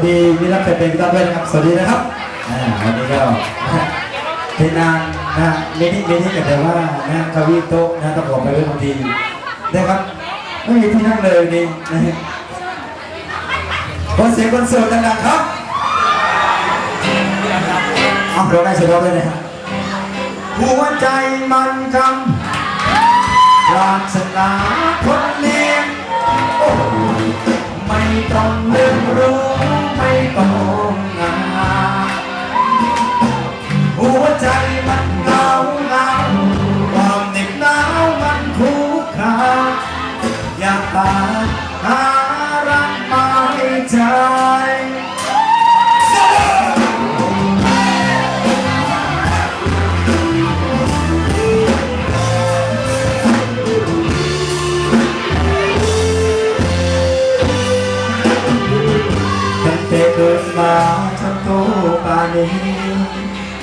วัสดีมิรแฟนเพลงทุกท่านด้วยนะครับ สวัสดีนะครับอันนี้ก็เป็นนานนะเมนี่เมนี่กันแต่ว่านะเกาอี้โต๊ะนะต้องบอกไปด้วยบางทีนะครับ ไม่มีที่นั่งเลยนี่นะฮะขอเสียงคอนเสิร์ตดังๆครับเอาเราได้เสียงเราด้วยนะฮะหัวใจมันคำปรารถนาคนเลี้ยงไม่ต้องเลือกรู้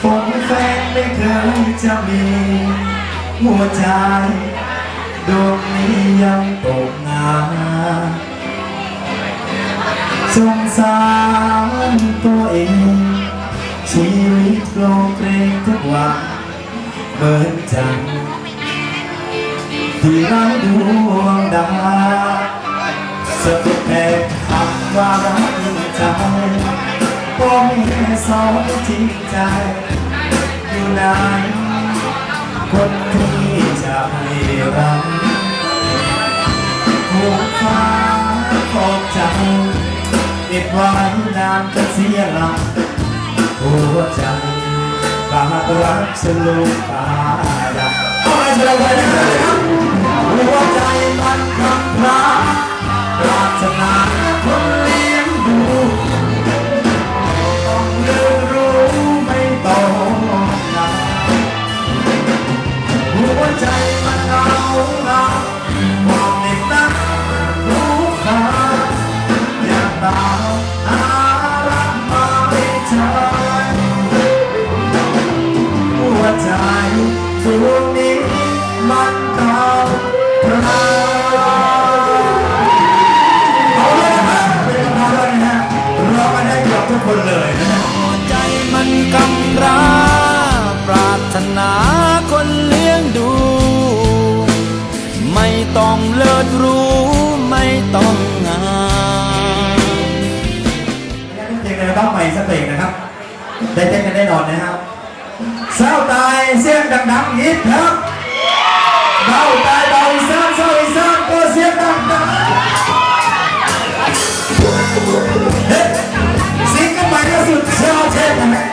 ฝนแฟนไม่เคยจะมีหัวใจดวงนี้ยังตกงานสงสารตัวเอง ชีวิตโกรเกรงทุกวันเหมือนจังที่เราดวงดาวสะดุดแอบคำว่ารักใจ พ่อแม่สอนจริงใจ อยู่ไหนคนที่จะให้รักหัวฟ้าขอบใจเก็บไว้นานจะเสียหลักหัวใจบาดรักสลุกตาดาเอาไปเฉลยไปนะครับหัวใจมันคำพราปรารถนาคน นักเพลงนะครับ ได้เต้นกันแน่นอนนะครับเศร้าตายเสียงดังๆอีกครับเบาตายเบาอีสานเศร้าอีสานก็เสียงดังๆเฮ้ยสิงเกิลใหม่ล่าสุดเชาเช่นนะครับ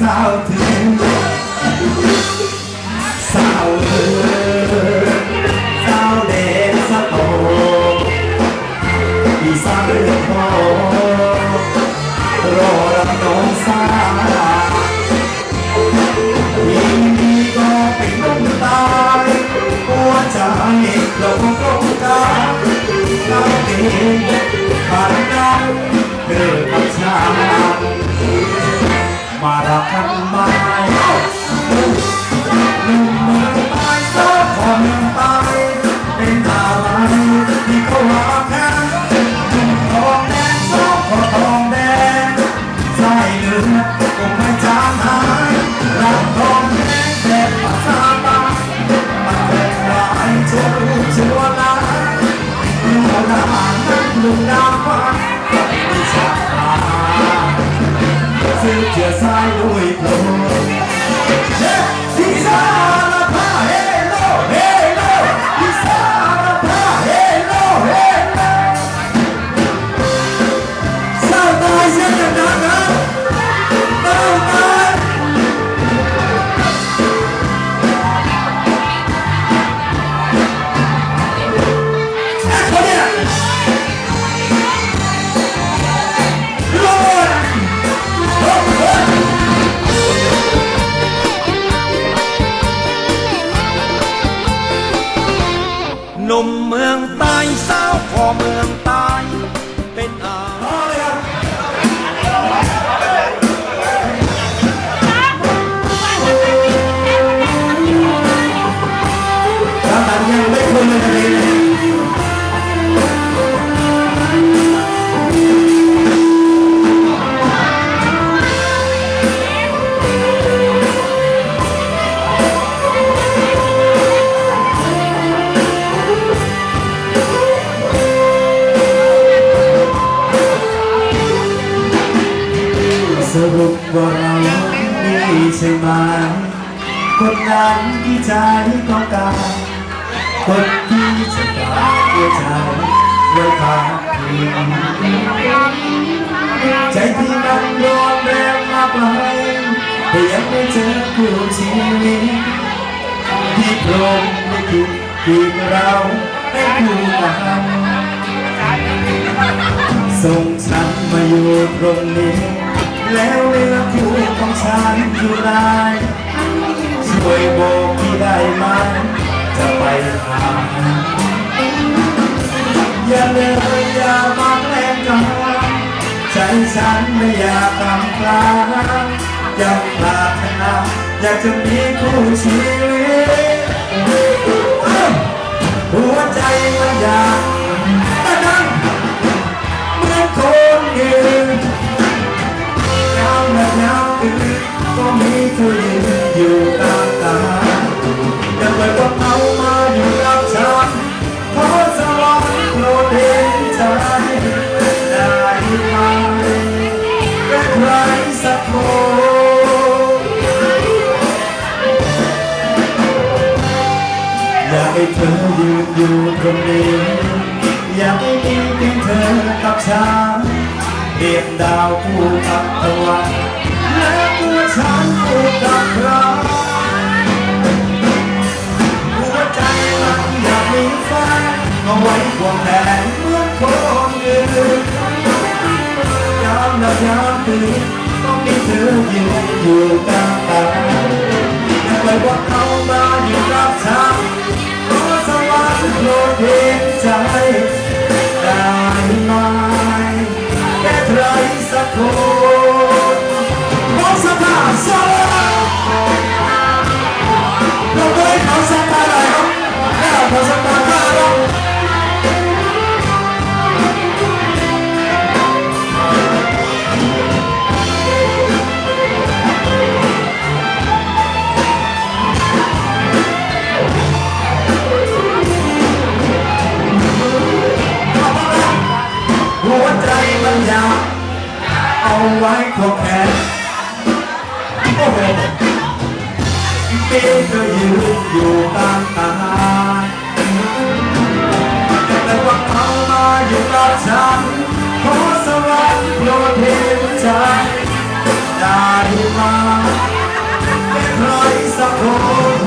สา ซื้อเจื คนนั้นที่ใจต้องการคนที่จะฝากหัวใจไว้พักพิงใจที่มันร้อนแรงมากไปแต่ยังไม่เจอคู่ชีวิตที่พรหมไม่คิดที่เราให้คู่กันส่งฉันมาอยู่ตรงนี้ แล้วเรือคู่ของฉันอยู่ไห นช่วยบกพี่ได้ไหมจะไปหาอย่าเลยอย่ามาแกล้งกันใจฉันไม่อยากกำพลาอยากปรารถนาอยากจะมีคู่ชีวิตหัวใจมันอยากมานั่งเหมือนคนอื่นยามและยามอื่นก็มีเธอยืนอยู่ตา ย่าปล่ว่าเขามาอยู่กับฉันขอสวรรค์โปรดเห็นใจได้ไหมเป็นใครสักคนอยากให้เธอยืนอยู่ตรงนี้ อยากให้มีเพียงเธอกับฉันเรียบดาวคู่กับตะวันและตัวฉันคู่กับ นเอาไว้ควงแขนเหมือนคนอื่นยามหลั ปีก็ยืนอยู่ตางตาแต่ว่าเขามาอยู่กับฉันขอสวรรค์โปรดเห็นใจได้มาเป็นใครสักคน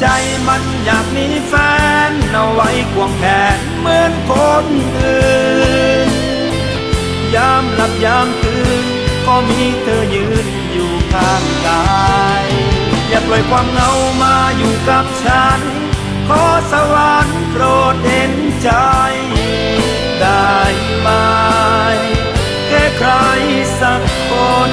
ใจมันอยากมีแฟนเอาไว้ควงแขนเหมือนคนอื่น ยามหลับยามตื่นก็มีเธอยืนอยู่ข้างกาย อย่าปล่อยความเหงามาอยู่กับฉัน ขอสวรรค์โปรดเห็นใจ ได้ไหมแค่ใครสักคน